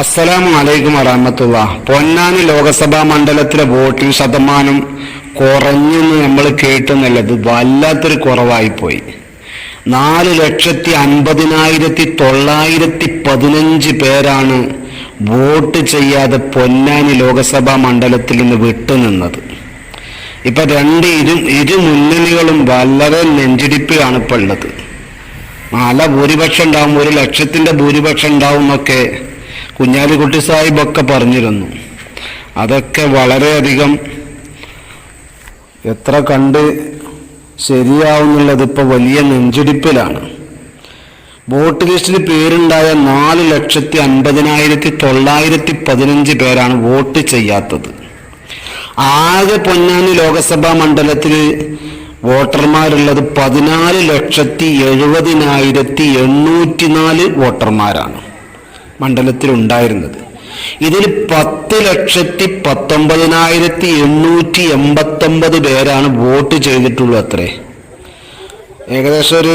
അസ്സലാമു അലൈക്കും വറഹമത്തുള്ള. പൊന്നാനി ലോകസഭാ മണ്ഡലത്തിലെ വോട്ടിംഗ് ശതമാനം കുറഞ്ഞെന്ന് നമ്മൾ കേട്ടെന്നുള്ളത് വല്ലാത്തൊരു കുറവായിപ്പോയി. നാല് ലക്ഷത്തി അൻപതിനായിരത്തി തൊള്ളായിരത്തി പതിനഞ്ച് പേരാണ് വോട്ട് ചെയ്യാതെ പൊന്നാനി ലോകസഭാ മണ്ഡലത്തിൽ നിന്ന് വിട്ടുനിന്നത് ഇപ്പൊ രണ്ട് ഇരു ഇരു മുന്നണികളും വളരെ നെഞ്ചിടിപ്പിലാണ് ഇപ്പോൾ ഉള്ളത്. നല്ല ഭൂരിപക്ഷം ഉണ്ടാവും ഒരു ലക്ഷത്തിന്റെ ഭൂരിപക്ഷം ഉണ്ടാവും എന്നൊക്കെ കുഞ്ഞാലിക്കുട്ടി സാഹിബൊക്കെ പറഞ്ഞിരുന്നു. അതൊക്കെ വളരെയധികം എത്ര കണ്ട് ശരിയാവുന്നുള്ളത് ഇപ്പൊ വലിയ നെഞ്ചിടിപ്പിലാണ്. വോട്ട് ലിസ്റ്റിൽ പേരുണ്ടായ നാല് ലക്ഷത്തി അൻപതിനായിരത്തി തൊള്ളായിരത്തി പതിനഞ്ച് പേരാണ് വോട്ട് ചെയ്യാത്തത്. ആകെ പൊന്നാനി ലോകസഭാ മണ്ഡലത്തിൽ വോട്ടർമാരുള്ളത് പതിനാല് ലക്ഷത്തി എഴുപതിനായിരത്തി എണ്ണൂറ്റി നാല് വോട്ടർമാരാണ്. മണ്ഡലത്തിൽ ഉണ്ടായിരുന്നത് ഇതിൽ പത്ത് ലക്ഷത്തി പത്തൊമ്പതിനായിരത്തി എണ്ണൂറ്റി എൺപത്തൊമ്പത് പേരാണ് വോട്ട് ചെയ്തിട്ടുള്ളൂ അത്രേ ഏകദേശം ഒരു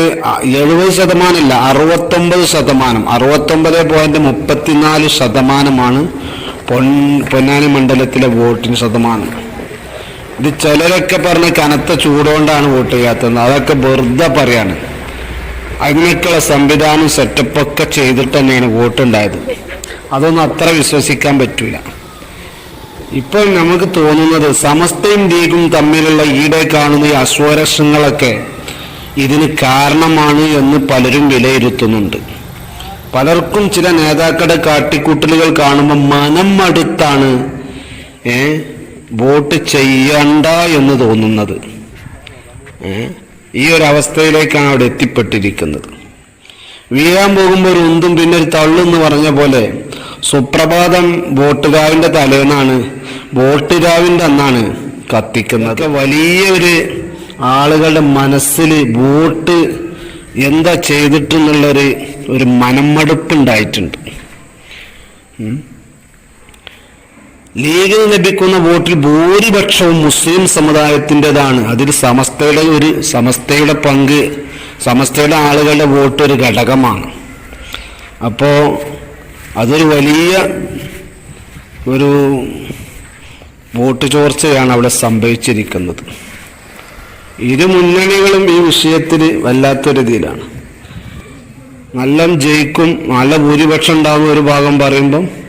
എഴുപത് ശതമാനമില്ല അറുപത്തൊമ്പത് ശതമാനം. അറുപത്തൊമ്പത് പോയിന്റ് മുപ്പത്തിനാല് ശതമാനമാണ് പൊൻ പൊന്നാനി മണ്ഡലത്തിലെ വോട്ടിന് ശതമാനം. ഇത് ചിലരൊക്കെ പറഞ്ഞ കനത്ത ചൂടുകൊണ്ടാണ് വോട്ട് ചെയ്യാത്തത് അതൊക്കെ വെറുതെ പറയാണ്. അതിനൊക്കെയുള്ള സംവിധാനം സെറ്റപ്പൊക്കെ ചെയ്തിട്ട് തന്നെയാണ് വോട്ടുണ്ടായത്. അതൊന്നും അത്ര വിശ്വസിക്കാൻ പറ്റൂല. ഇപ്പോൾ നമുക്ക് തോന്നുന്നത് സമസ്തയും ലീഗും തമ്മിലുള്ള ഈടെ കാണുന്ന ഈ അസ്വരക്ഷങ്ങളൊക്കെ ഇതിന് കാരണമാണ് എന്ന് പലരും വിലയിരുത്തുന്നുണ്ട്. പലർക്കും ചില നേതാക്കളുടെ കാട്ടിക്കൂട്ടലുകൾ കാണുമ്പോൾ മനം അടുത്താണ് വോട്ട് ചെയ്യണ്ട എന്ന് തോന്നുന്നത്. ഏ ഈ ഒരു അവസ്ഥയിലേക്കാണ് അവിടെ എത്തിപ്പെട്ടിരിക്കുന്നത്. വീഴാൻ പോകുമ്പോൾ ഒരു ഉന്തും പിന്നെ ഒരു തള്ളെന്ന് പറഞ്ഞ പോലെ സുപ്രഭാതം ബോട്ടുകാവിന്റെ തലേന്നാണ് വോട്ടുകാവിന്റെ അന്നാണ് കത്തിക്കുന്നത്. വലിയ ഒരു ആളുകളുടെ മനസ്സിൽ ബോട്ട് എന്താ ചെയ്തിട്ടെന്നുള്ളൊരു ഒരു മനമടുപ്പുണ്ടായിട്ടുണ്ട്. ലീഗിന് ലഭിക്കുന്ന വോട്ടിൽ ഭൂരിപക്ഷവും മുസ്ലിം സമുദായത്തിന്റെതാണ്. അതിൽ സമസ്തയുടെ ഒരു സമസ്തയുടെ പങ്ക് സമസ്തയുടെ ആളുകളുടെ വോട്ട് ഒരു ഘടകമാണ്. അപ്പോൾ അതൊരു വലിയ ഒരു വോട്ട് ചോർച്ചയാണ് അവിടെ സംഭവിച്ചിരിക്കുന്നത്. ഇരു മുന്നണികളും ഈ വിഷയത്തിൽ വല്ലാത്തൊരു ഇതിലാണ്. നല്ല ജയിക്കും നല്ല ഭൂരിപക്ഷം ഉണ്ടാകുന്ന ഒരു ഭാഗം പറയുമ്പം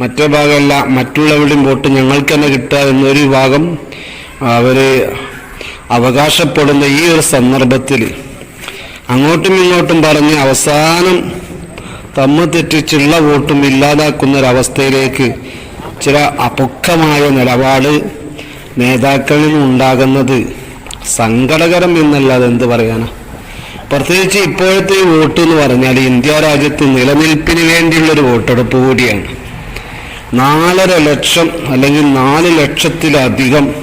മറ്റേ ഭാഗമല്ല മറ്റുള്ളവരുടെയും വോട്ട് ഞങ്ങൾക്ക് തന്നെ കിട്ടുക എന്നൊരു ഭാഗം അവർ അവകാശപ്പെടുന്ന ഈ ഒരു സന്ദർഭത്തിൽ അങ്ങോട്ടും ഇങ്ങോട്ടും പറഞ്ഞ് അവസാനം തമ്മ് തെറ്റിച്ചുള്ള വോട്ടും ഇല്ലാതാക്കുന്ന ഒരവസ്ഥയിലേക്ക് ചില അപൊക്കമായ നിലപാട് നേതാക്കളിൽ ഉണ്ടാകുന്നത് സങ്കടകരം എന്നല്ലാതെ എന്ത് പറയാനാ? പ്രത്യേകിച്ച് ഇപ്പോഴത്തെ വോട്ട് എന്ന് പറഞ്ഞാൽ ഇന്ത്യ രാജ്യത്ത് നിലനിൽപ്പിന് വേണ്ടിയുള്ളൊരു വോട്ടെടുപ്പ് കൂടിയാണ്. നാലര ലക്ഷം അല്ലെങ്കിൽ നാല് ലക്ഷത്തിലധികം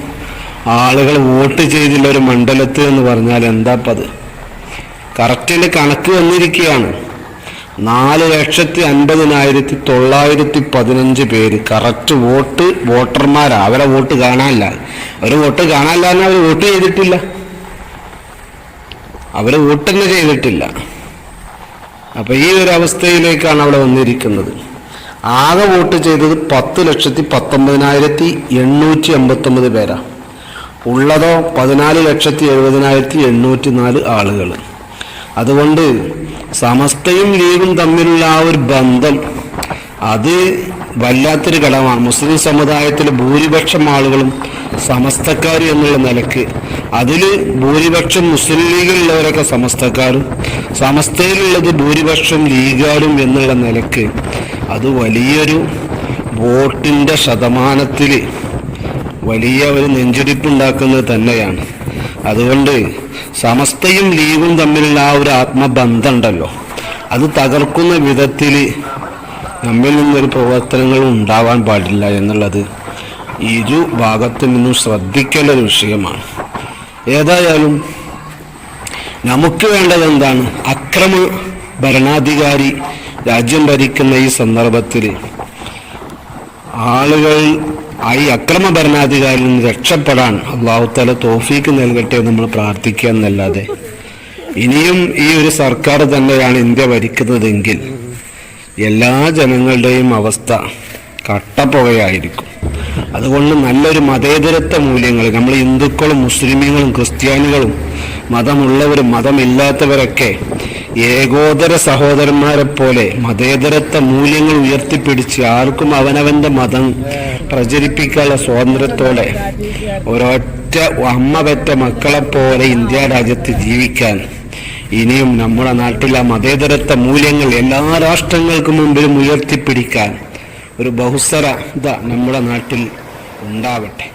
ആളുകൾ വോട്ട് ചെയ്തില്ല ഒരു മണ്ഡലത്തിൽ എന്ന് പറഞ്ഞാൽ എന്താപ്പത് കറക്റ്റിന്റെ കണക്ക് വന്നിരിക്കുകയാണ്. നാല് ലക്ഷത്തി അൻപതിനായിരത്തി തൊള്ളായിരത്തി പതിനഞ്ച് പേര് കറക്റ്റ് വോട്ട് വോട്ടർമാരാ. അവരെ വോട്ട് കാണാനില്ല. അവർ വോട്ട് കാണാനില്ല എന്ന് അവർ വോട്ട് ചെയ്തിട്ടില്ല. അവർ വോട്ട് തന്നെ ചെയ്തിട്ടില്ല. അപ്പൊ ഈ ഒരു അവസ്ഥയിലേക്കാണ് അവിടെ വന്നിരിക്കുന്നത്. ആകെ വോട്ട് ചെയ്തത് പത്ത് ലക്ഷത്തി പത്തൊമ്പതിനായിരത്തി എണ്ണൂറ്റി എൺപത്തൊമ്പത് പേരാ. ഉള്ളതോ പതിനാല് ലക്ഷത്തി എഴുപതിനായിരത്തി എണ്ണൂറ്റി നാല് ആളുകൾ അതുകൊണ്ട് സമസ്തയും ലീഗും തമ്മിലുള്ള ആ ഒരു ബന്ധം അത് വല്ലാത്തൊരു ഘടകമാണ് മുസ്ലിം സമുദായത്തിലെ ഭൂരിപക്ഷം ആളുകളും സമസ്തക്കാർ എന്നുള്ള നിലയ്ക്ക്. അതിൽ ഭൂരിപക്ഷം മുസ്ലിം ലീഗിലുള്ളവരൊക്കെ സമസ്തക്കാരും സമസ്തയിലുള്ളത് ഭൂരിപക്ഷം ലീഗാരും എന്നുള്ള നിലയ്ക്ക് അത് വലിയൊരു വോട്ടിന്റെ ശതമാനത്തിൽ വലിയ ഒരു നെഞ്ചിടിപ്പുണ്ടാക്കുന്നത് തന്നെയാണ്. അതുകൊണ്ട് സമസ്തയും ലീഗും തമ്മിലുള്ള ആ ഒരു ആത്മബന്ധമുണ്ടല്ലോ. അത് തകർക്കുന്ന വിധത്തിൽ നമ്മിൽ നിന്നൊരു പ്രവർത്തനങ്ങൾ ഉണ്ടാവാൻ പാടില്ല എന്നുള്ളത് ഇരു ഭാഗത്തു നിന്നും ശ്രദ്ധിക്കേണ്ട ഒരു വിഷയമാണ്. ഏതായാലും നമുക്ക് വേണ്ടത് എന്താണ്? അക്രമ ഭരണാധികാരി രാജ്യം ഭരിക്കുന്ന ഈ സന്ദർഭത്തിൽ ആളുകൾ ഈ അക്രമ ഭരണാധികാരിൽ നിന്ന് രക്ഷപ്പെടാൻ അള്ളാഹുത്തല തോഫീക്ക് നൽകട്ടെ നമ്മൾ പ്രാർത്ഥിക്കുക എന്നല്ലാതെ ഇനിയും ഈ ഒരു സർക്കാർ തന്നെയാണ് ഇന്ത്യ ഭരിക്കുന്നതെങ്കിൽ എല്ലാ ജനങ്ങളുടെയും അവസ്ഥ കട്ടപ്പുകയായിരിക്കും. അതുകൊണ്ട് നല്ലൊരു മതേതരത്വ മൂല്യങ്ങൾ നമ്മൾ ഹിന്ദുക്കളും മുസ്ലിമുകളും ക്രിസ്ത്യാനികളും മതമുള്ളവരും മതമില്ലാത്തവരൊക്കെ ഏകോദര സഹോദരന്മാരെ പോലെ മതേതരത്വ മൂല്യങ്ങൾ ഉയർത്തിപ്പിടിച്ച് ആർക്കും അവനവന്റെ മതം പ്രചരിപ്പിക്കാനുള്ള സ്വാതന്ത്ര്യത്തോടെ ഒരൊറ്റ അമ്മ പെറ്റ മക്കളെ പോലെ ഇന്ത്യ രാജ്യത്ത് ജീവിക്കാൻ ഇനിയും നമ്മുടെ നാട്ടിലെ മതേതരത്വ മൂല്യങ്ങൾ എല്ലാ രാഷ്ട്രങ്ങൾക്കും മുമ്പിലും ഉയർത്തിപ്പിടിക്കാൻ ഒരു ബഹുസ്വര നമ്മുടെ നാട്ടിൽ ഉണ്ടാവട്ടെ.